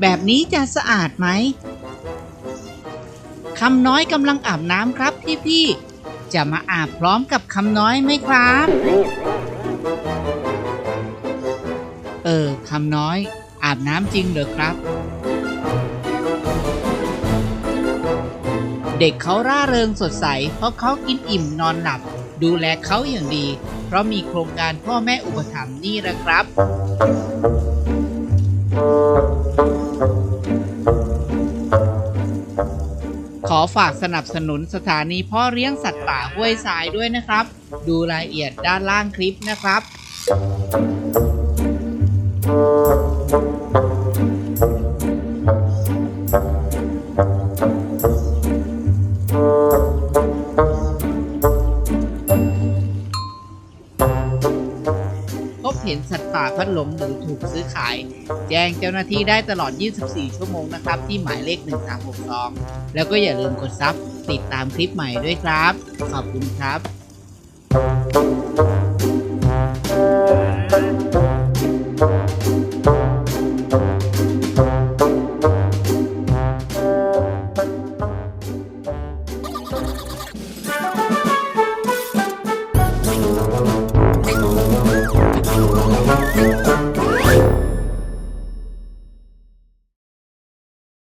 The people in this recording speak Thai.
แบบนี้จะสะอาดไหมคำน้อยกำลังอาบน้ำครับพี่ๆ จะมาอาบพร้อมกับคำน้อยไหมครับ เออคำน้อยอาบน้ำจริงเหรอครับ เด็กเขาร่าเริงสดใส เพราะเขากินอิ่มนอนหลับ ดูแลเขาอย่างดี เพราะมีโครงการพ่อแม่อุปถัมภ์นี่แหละครับ ขอฝากสนับสนุนสถานีพ่อเลี้ยงสัตว์ป่าห้วยทรายด้วยนะครับ ดูรายละเอียดด้านล่างคลิปนะครับ เห็นสัตว์ป่าพัดหลงหรือถูกซื้อขาย แจ้งเจ้าหน้าที่ได้ตลอด 24 ชั่วโมงนะครับ ที่หมายเลข 1362 แล้วก็อย่าลืมกดซับติดตามคลิปใหม่ด้วยครับ ขอบคุณครับうん。